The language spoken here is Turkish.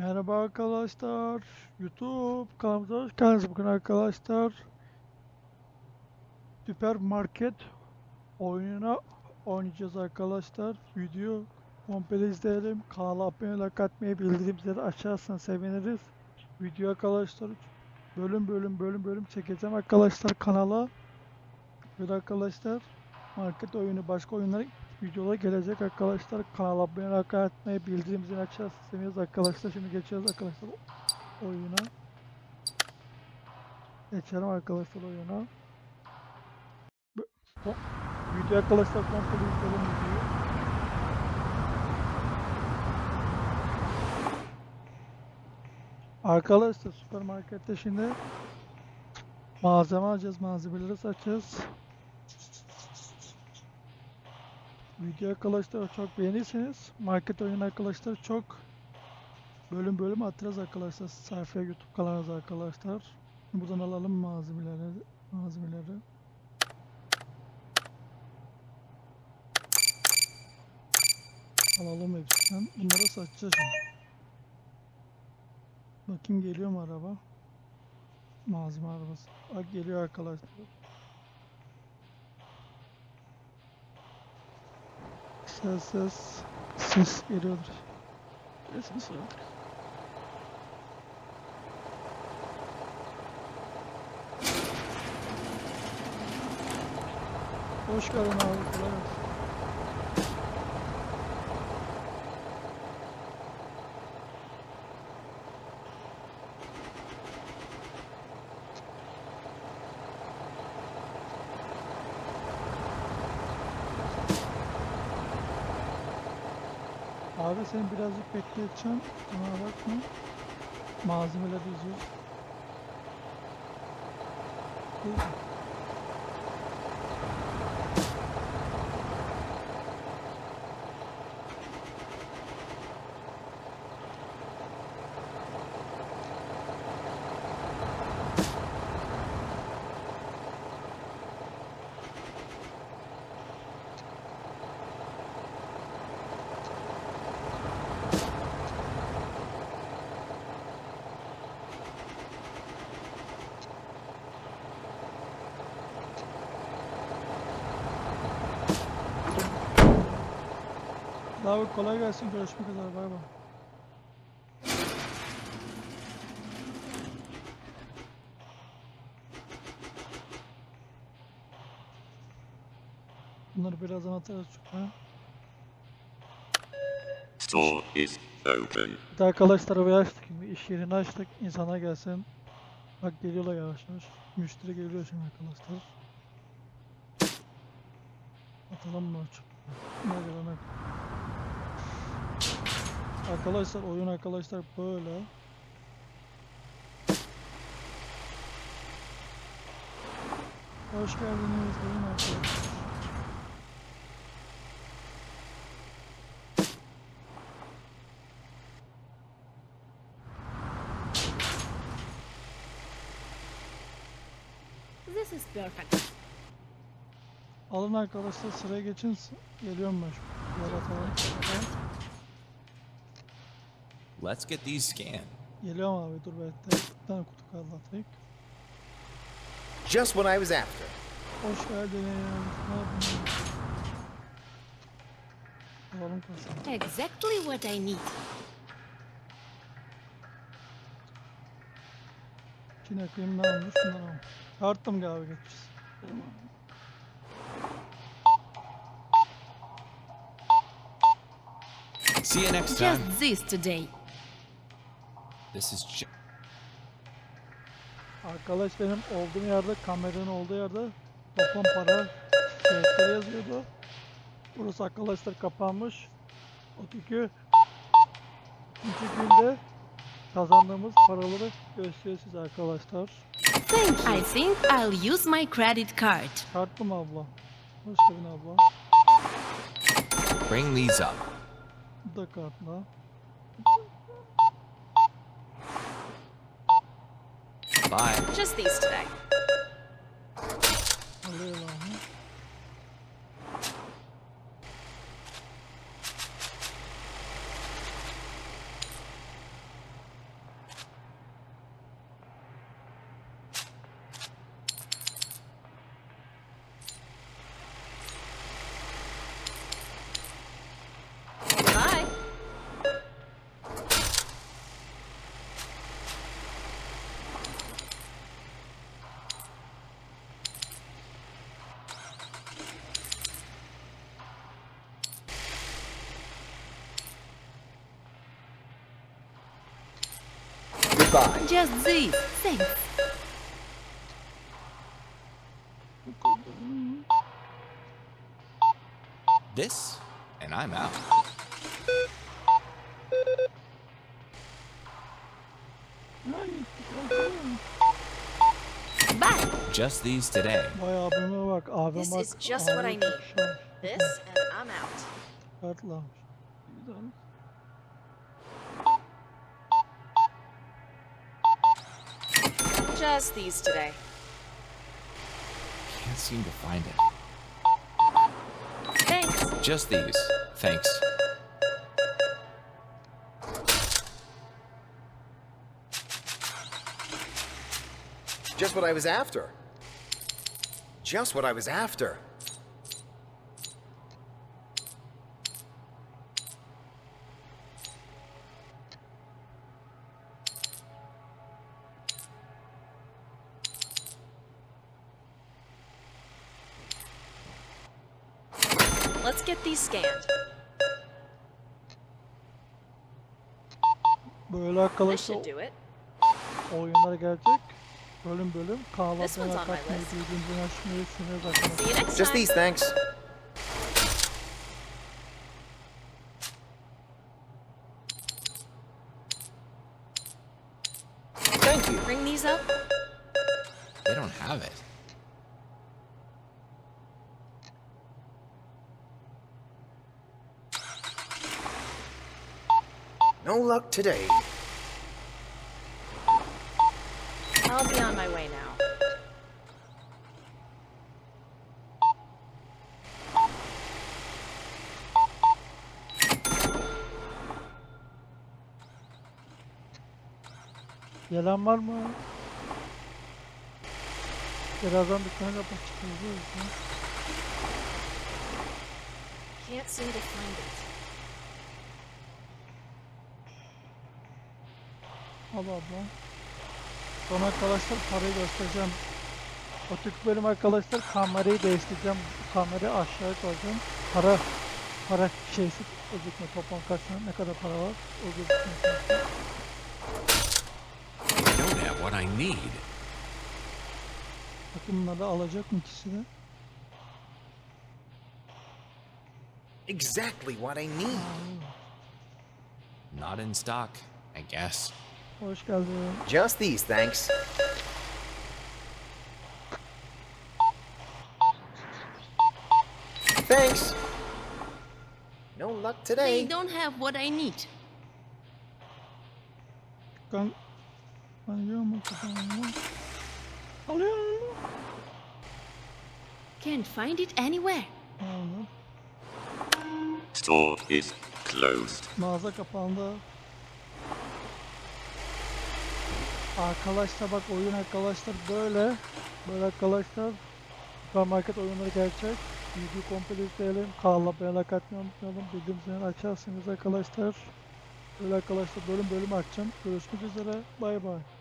Merhaba arkadaşlar. YouTube kanalımıza hoş geldiniz. Bugün arkadaşlar Süpermarket oyununa oynayacağız arkadaşlar. Video komple izleyelim. Kanala abone like atmayı, bildirimleri açarsanız seviniriz. Video arkadaşlar bölüm bölüm bölüm bölüm çekeceğim arkadaşlar kanala. Böyle arkadaşlar market oyunu başka oyunlar videolar gelecek arkadaşlar. Kanala abone like atmayı, bildirim açarsanız arkadaşlar. Şimdi geçiyoruz arkadaşlar oyuna. Geçelim arkadaşlar oyuna. Video arkadaşlar komple izleyelim videoyu. Arkadaşlar süpermarkette şimdi malzeme alacağız, malzemeleri satacağız. Video arkadaşlar çok beğenirseniz market oyunu arkadaşlar çok bölüm bölüm atacağız arkadaşlar sayfaya YouTube kanalınıza arkadaşlar. Buradan alalım malzemeleri malzemeleri. Alalım hepsinden. Bunları satacağız. Bakayım geliyor mu araba? Malzeme arabası. Bak geliyor arkadaşlar. Ses ses ses geliyordur. Ses var. Hoş geldin abi. Kolay gelsin. Abi seni birazcık bekleteceğim. Bana bakma. Malzemeler yazıyor. Değil? Abi kolay gelsin. Görüşmek üzere. Bay bay. Bunları birazdan atarız çukura. Store is open. Bir de arkadaşlar arabayı açtık. Şimdi iş yerini açtık. İnsanlar gelsin. Bak geliyorlar yavaş yavaş. Müşteri geliyor şimdi arkadaşlar. Atalım mı açık? Ne gelene. Arkadaşlar oyun arkadaşlar böyle. Hoş geldiniz oyun arkadaşlar. This is perfect. Alın arkadaşlar sıraya geçin. Geliyorum ben. Yer atalım. Atalım. Let's get these scanned. Geliyorum abi dur bekle. Bir tane kutu kaldı atayım. Just what I was after. Hoş. Ne yapıyorsun? Alalım kasayı. Exactly what I need. Kıyım ne almış? Şundan almış. Tarttım galiba geçeceğiz. See you next time. Just this today. This is J- Arkadaş benim olduğum yerde, kameranın olduğu yerde toplam para fiyatları yazıyordu. Burası arkadaşlar kapanmış. O çünkü ikinci günde kazandığımız paraları gösteriyor size arkadaşlar. Thank I think I'll use my credit card. Kartlı mı abla? Hoş geldin abla. bring these up. Bu da kartla. Bye. Just this today. Goodbye. Just this. Thanks. This, and I'm out. Bye. Just these today. Vay abime bak. Abim This is just what I need. This, and I'm out. Just these today. Can't seem to find it. Thanks. Just these. Thanks. Just what I was after. Just what I was after. Let's get these scanned. Böyle This arkadaşlar should do it. oyunlar gelecek. Bölüm bölüm. Kahvaltı This one's on my katmayı, list. birbirimizin açmayı sınırız arkadaşlar. See you next Just time. these, thanks. Thank you. Bring these up. They don't have it. No luck today. I'll be on my way now. Gelen var mı? Birazdan dükkanı kapat çıkıyoruz. ya. Can't seem to find it. Al abla. Sonra arkadaşlar parayı göstereceğim. Türk bölüm arkadaşlar kamerayı değiştireceğim. Kamerayı aşağıya koyacağım. Para para şeysi gözükme toplam tane ne kadar para var o gözükme. I don't have what I need. Bakın bunları alacak mı ikisi de? Exactly what I need. Not in stock, I guess. Hoş geldin. Just these, thanks. Thanks. No luck They today. don't have what I need. Dükkan alıyor mu? Dükkan Alıyor mu? Can't find it anywhere. Aldım. Store is closed. Mağaza kapandı. Arkadaşlar bak oyun arkadaşlar böyle. Böyle arkadaşlar. Süpermarket oyunları gerçek. Video komple izleyelim. Kanala beğenip katmayı unutmayalım. Bildirimleri açarsınız arkadaşlar. Böyle arkadaşlar bölüm bölüm açacağım. Görüşmek üzere. Bay bay.